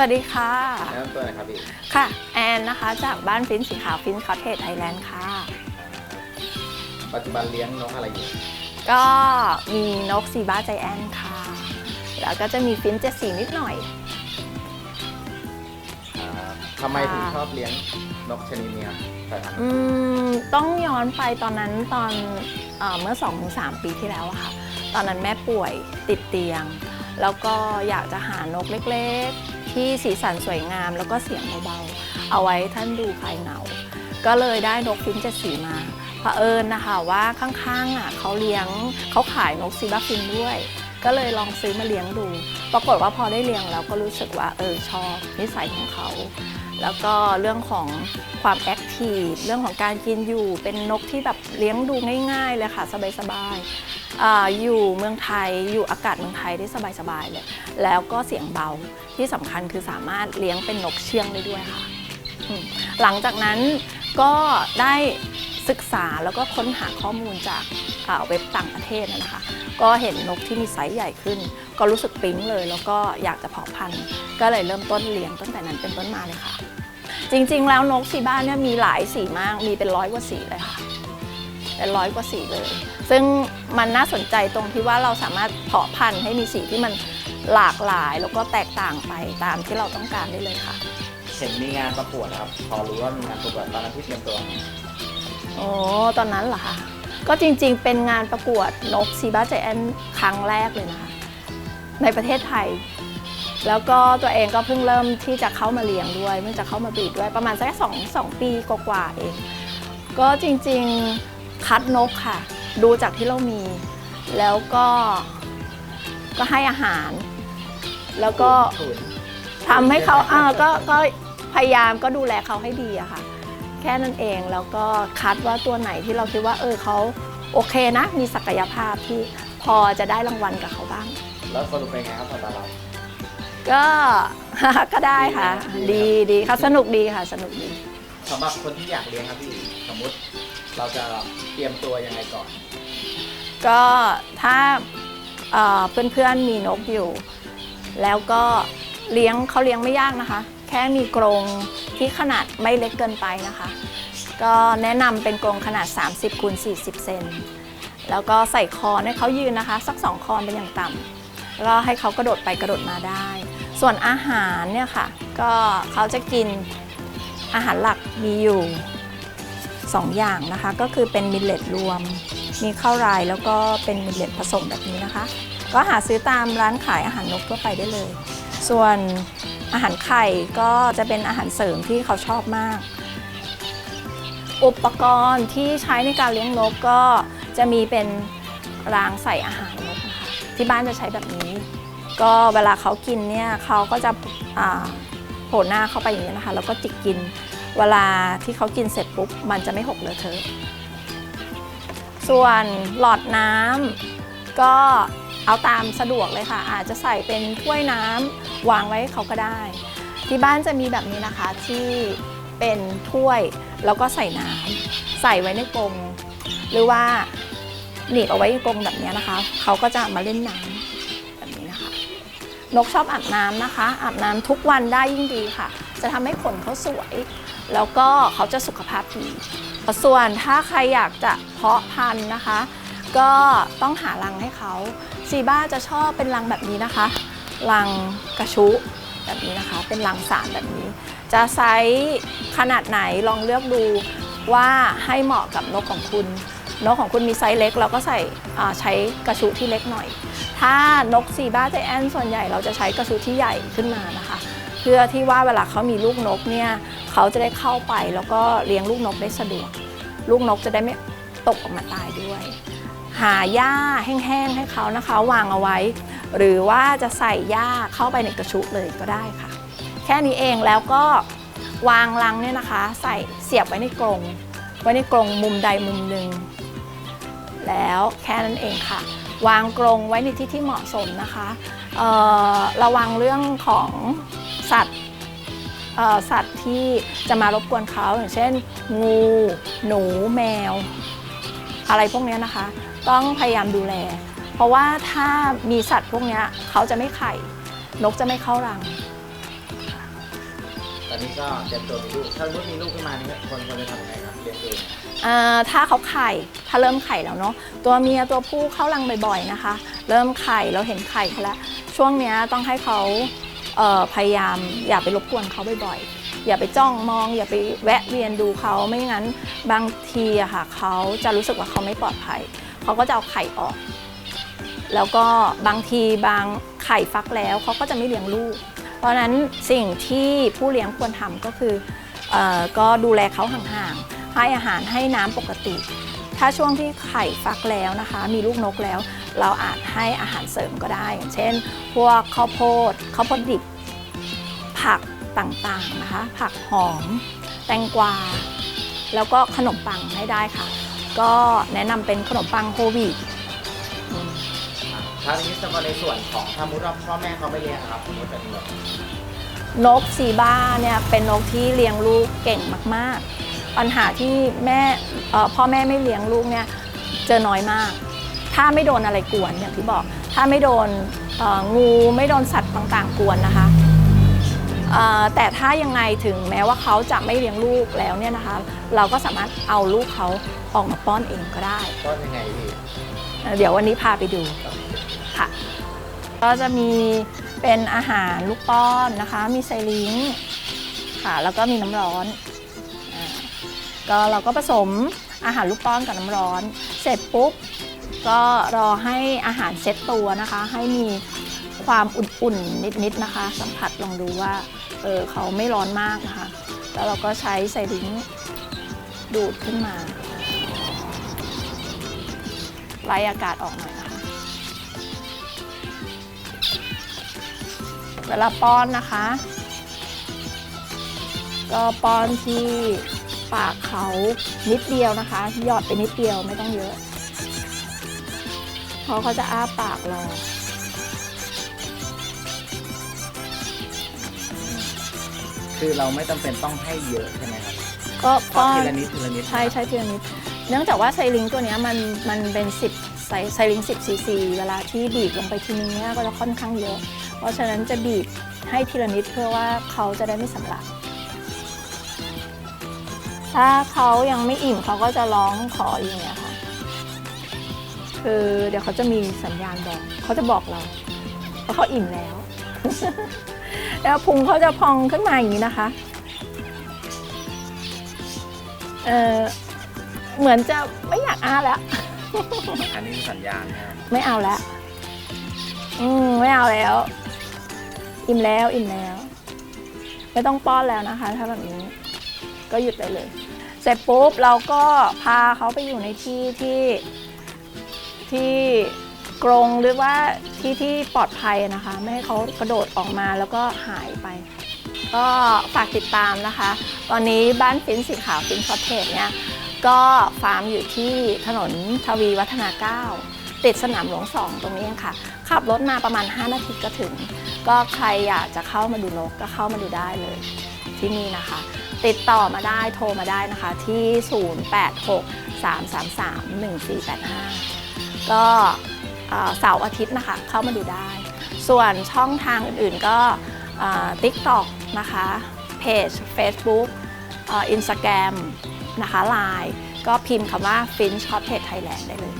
วัสดีค่ะแนะนำตัวหน่อยครับพี่ค่ะ แอนนะคะจากบ้านฟินสีขาวฟินคอเทสไทยแลนด์ค่ะ ปัจจุบันเลี้ยงนกอะไรอยู่ก็มีนกซีบ้าใจแอนค่ะ แล้วก็จะมีฟินเจ็ดสีนิดหน่อยอ่าทำไมถึงค่ะชอบเลี้ยงนกชนิดนี้ครับสายพันธุ์อืมต้องย้อนไปตอนนั้นตอนเออเมื่อ2อถึงสปีที่แล้วอะค่ะ ตอนนั้นแม่ป่วยติดเตียง แล้วก็อยากจะหานกเล็กๆ ที่สีสันสวยงาม แล้วก็เสียงเบาๆเอาไว้ท่านดูภายเหงา ก็เลยได้นกฟินเจ็ดสีมาเผอิญนะคะว่าข้างๆอะเขาเลี้ยงเขาขายนกซีบาฟินด้วย ก็เลยลองซื้อมาเลี้ยงดู ปรากฏว่าพอได้เลี้ยงแล้วก็รู้สึกว่าเออชอบนิสัยของเขา แล้วก็เรื่องของความแอคทีฟเรื่องของการกินอยู่เป็นนกที่แบบเลี้ยงดูง่ายๆเลยค่ะ สบายๆอาอยู่เมืองไทยอยู่อากาศเมืองไทยได้สบายๆเลย แล้วก็เสียงเบาที่สำคัญคือสามารถเลี้ยงเป็นนกเชื่องได้ด้วยค่ะ หลังจากนั้นก็ได้ ศึกษาแล้วก็ค้นหาข้อมูลจากเว็บต่างประเทศนะคะ ก็เห็นนกที่มีไซส์ใหญ่ขึ้น ก็รู้สึกปิ๊งเลย แล้วก็อยากจะเพาะพันธุ์ก็เลยเริ่มต้นเลี้ยงตั้งแต่นั้นเป็นต้นมาเลยค่ะ จริงๆ แล้วนกสีบ้านเนี่ยมีหลายสีมากมีเป็นร้อยกว่าสีเลยค่ะเป็นร้อยกว่าสีเลย ซึ่งมันน่าสนใจตรงที่ว่าเราสามารถเพาะพันธุ์ให้มีสีที่มันหลากหลายแล้วก็แตกต่างไปตามที่เราต้องการได้เลยค่ะ เห็นมีงานประกวดนครับ พอรู้ว่ามีงานประกวดตอนนั้นที่เตรียมตัว โอ้ตอนนั้นเหรอคะก็จริงๆ เป็นงานประกวดนกซีบาเจแอนครั้งแรกเลยนะคะ ในประเทศไทย แล้วก็ตัวเองก็เพิ่งเริ่มที่จะเข้ามาเลี้ยงด้วยเพิ่งจะเข้ามาบีดด้วยประมาณสักสองสองปีกว่าๆเอง ก็จริงๆคัดนกค่ะ ดูจากที่เรามี แล้วก็ก็ให้อาหาร แล้วก็ศูนย์ทำให้เขาอ่าก็ก็พยายามก็ดูแลเขาให้ดีอะค่ะ แค่นั้นเอง แล้วก็คัดว่าตัวไหนที่เราคิดว่าเออเขาโอเคนะ มีศักยภาพที่พอจะได้รางวัลกับเขาบ้าง แล้วสรุปเป็นไงครับตอนเรา ก็ ก็ได้ค่ะ ดี ดีค่ะ สนุกดีค่ะ สนุกดี สำหรับคนที่อยากเลี้ยงครับพี่สมมุติเราจะเตรียมตัวยังไงก่อน ก็ถ้าเอ่อเพื่อนๆมีนกอยู่ แล้วก็เลี้ยงเขาเลี้ยงไม่ยากนะคะ แค่มีกรง ที่ขนาดไม่เล็กเกินไปนะคะ ก็แนะนำเป็นกรงขนาด 30คูณ40 เซนแล้วก็ใส่คอนให้เขายืนนะคะ สัก 2 คอนเป็นอย่างต่ำแล้วก็ให้เขากระโดดไปกระโดดมาได้ ส่วนอาหารเนี่ยค่ะ ก็เขาจะกินอาหารหลักมีอยู่ 2 อย่างนะคะ ก็คือเป็นมิลเลตรวม มีข้าวไรแล้วก็เป็นมิลเลตผสมแบบนี้นะคะ ก็หาซื้อตามร้านขายอาหารนกทั่วไปได้เลย ส่วน อาหารไข่ก็จะเป็นอาหารเสริมที่เขาชอบมาก อุปกรณ์ที่ใช้ในการเลี้ยงนกก็จะมีเป็นรางใส่อาหารนกนะคะที่บ้านจะใช้แบบนี้ ก็เวลาเขากินเนี่ยเขาก็จะโผล่หน้าเข้าไปอย่างนี้นะคะแล้วก็จิกกิน เวลาที่เขากินเสร็จปุ๊บมันจะไม่หกเลอะเทอะส่วนหลอดน้ำก็ เอาตามสะดวกเลยค่ะ อาจจะใส่เป็นถ้วยน้ำวางไว้เขาก็ได้ ที่บ้านจะมีแบบนี้นะคะที่เป็นถ้วยแล้วก็ใส่น้ำใส่ไว้ในกรงหรือว่าหนีบเอาไว้ในกรงแบบนี้นะคะ เขาก็จะมาเล่นน้ำแบบนี้นะคะ นกชอบอาบน้ำนะคะ อาบน้ำทุกวันได้ยิ่งดีค่ะ จะทำให้ขนเขาสวย แล้วก็เขาจะสุขภาพดีส่วนถ้าใครอยากจะเพาะพันธุ์นะคะ ก็ต้องหารังให้เขา ซีบ้าจะชอบเป็นรังแบบนี้นะคะรังกระชุแบบนี้นะคะ เป็นรังสารแบบนี้ จะไซส์ขนาดไหนลองเลือกดูว่าให้เหมาะกับนกของคุณ นกของคุณมีไซส์เล็ก เราก็ใส่ใช้กระชุที่เล็กหน่อย ถ้านกซีบ้าใจแอนส่วนใหญ่เราจะใช้กระชุที่ใหญ่ขึ้นมานะคะ เพื่อที่ว่าเวลาเขามีลูกนกเนี่ยเขาจะได้เข้าไปแล้วก็เลี้ยงลูกนกได้สะดวก ลูกนกจะได้ไม่ตกออกมาตายด้วย หาหญ้าแห้งๆให้เขานะคะ วางเอาไว้ หรือว่าจะใส่หญ้าเข้าไปในกระชุเลยก็ได้ค่ะ แค่นี้เองแล้วก็วางรังเนี่ยนะคะ ใส่เสียบไว้ในกรงไว้ในกรงมุมใดมุมหนึ่งแล้วแค่นั้นเองค่ะ วางกรงไว้ในที่ที่เหมาะสมนะคะระวังเรื่องของสัตว์สัตว์ที่จะมารบกวนเขาอย่างเช่น งู หนูแมว อะไรพวกนี้นะคะ ต้องพยายามดูแล เพราะว่าถ้ามีสัตว์พวกเนี้ยเขาจะไม่ไข่ นกจะไม่เข้ารัง ตอนนี้ก็เตรียมตัวมีลูก ถ้าสมมติมีลูกขึ้นมานี่คนควรจะทำยังไงครับเลี้ยงดูอ่าถ้าเขาไข่ ถ้าเริ่มไข่แล้วเนาะ ตัวเมียตัวผู้เข้ารังบ่อยๆนะคะ เริ่มไข่ เราเห็นไข่เขาแล้ว ช่วงเนี้ยต้องให้เขาเอ่อพยายามอย่าไปรบกวนเขาบ่อยๆ อย่าไปจ้องมอง อย่าไปแวะเวียนดูเขา ไม่งั้นบางทีอะค่ะเขาจะรู้สึกว่าเขาไม่ปลอดภัย เขาก็จะเอาไข่ออก แล้วก็บางทีบางไข่ฟักแล้วเขาก็จะไม่เลี้ยงลูก เพราะนั้นสิ่งที่ผู้เลี้ยงควรทำก็คือออก็ดูแลเขาห่างๆ ให้อาหารให้น้ำปกติ ถ้าช่วงที่ไข่ฟักแล้วนะคะ มีลูกนกแล้ว เราอาจให้อาหารเสริมก็ได้ อย่างเช่น พวกข้าวโพดข้าวโพดดิบ ผักต่างๆนะคะ ผักหอม แตงกวาแล้วก็ขนมปังให้ได้ค่ะ ก็แนะนำเป็นขนมปังโฮลวีตถ้าทีนี้สำหรับในส่วนของถ้าสมมติว่าพ่อแม่เขาไม่เลี้ยงอะครับสมมติเป็นแบบนกซีบ้าเนี่ยเป็นนกที่เลี้ยงลูกเก่งมาก ๆ ปัญหาที่แม่เอ่อพ่อแม่ไม่เลี้ยงลูกเนี่ยเจอน้อยมาก ถ้าไม่โดนอะไรกวนอย่างที่บอก ถ้าไม่โดนเอ่องูไม่โดนสัตว์ต่างๆกวนนะคะเอ่อแต่ถ้ายังไงถึงแม้ว่าเขาจะไม่เลี้ยงลูกแล้วเนี่ยนะคะ เราก็สามารถเอาลูกเขา ออกมาป้อนเองก็ได้ต้นยังไงพี่เอ่อเดี๋ยววันนี้พาไปดูค่ะ ก็จะมีเป็นอาหารลูกป้อนนะคะ มีไซลิงค์ค่ะ แล้วก็มีน้ำร้อนอ่าก็เราก็ผสมอาหารลูกป้อนกับน้ำร้อน เสร็จปุ๊บก็รอให้อาหารเซ็ตตัวนะคะ ให้มีความอุ่นๆนิดๆนะคะ สัมผัสลองดูว่าเออเขาไม่ร้อนมากนะคะ แล้วเราก็ใช้ไซลิงค์ดูดขึ้นมา ไล่อากาศออกหน่อยนะคะเวลาป้อนนะคะ ก็ป้อนที่ปากเขานิดเดียวนะคะ หยอดไปนิดเดียวไม่ต้องเยอะเพราะเขาจะอ้าปากรอคือเราไม่จำเป็นต้องให้เยอะใช่ไหมครับก็ก็ป้อนทีละนิดทีละนิดใช่ใช่ทีละนิด เนื่องจากว่าไซลิงตัวนี้มันมันเป็น 10ไซไซลิง10ซีซีเวลาที่บีบลงไปทีนึงเนี่ยก็จะค่อนข้างเยอะ เพราะฉะนั้นจะบีบให้ทีละนิดเพื่อว่าเขาจะได้ไม่สำลักถ้าเขายังไม่อิ่มเขาก็จะร้องขออย่างเงี้ยค่ะคือเดี๋ยวเขาจะมีสัญญาณบอกเขาจะบอกเราว่าเขาอิ่มแล้ว แล้วพุงเขาจะพองขึ้นมาอย่างนี้นะคะเออ เหมือนจะไม่อยากอ้าแล้ว อันนี้คือสัญญาณนะครับไม่เอาแล้ว อืมไม่เอาแล้ว อิ่มแล้วอิ่มแล้ว ไม่ต้องป้อนแล้วนะคะ ถ้าแบบนี้ ก็หยุดได้เลย เสร็จปุ๊บเราก็พาเขาไปอยู่ในที่ที่ที่กรงหรือว่าที่ที่ปลอดภัยนะคะ ไม่ให้เขากระโดดออกมาแล้วก็หายไป ก็ฝากติดตามนะคะ ตอนนี้บ้านฟินสีขาวฟินคอเทจเนี่ย ก็ฟาร์มอยู่ที่ถนนทวีวัฒนา 9 ติดสนามหลวง2ตรงนี้เองค่ะ ขับรถมาประมาณ 5 นาทีก็ถึง ก็ใครอยากจะเข้ามาดูนกก็เข้ามาดูได้เลย ที่นี่นะคะ ติดต่อมาได้โทรมาได้นะคะที่ 086-333-1485 ก็เสาร์อาทิตย์นะคะเข้ามาดูได้ ส่วนช่องทางอื่นๆก็ติ๊กต็อกนะคะเพจ Facebook อินสตาแกรม นะคะ Line ก็พิมพ์คำว่า Finch Cottage Thailand ได้เลย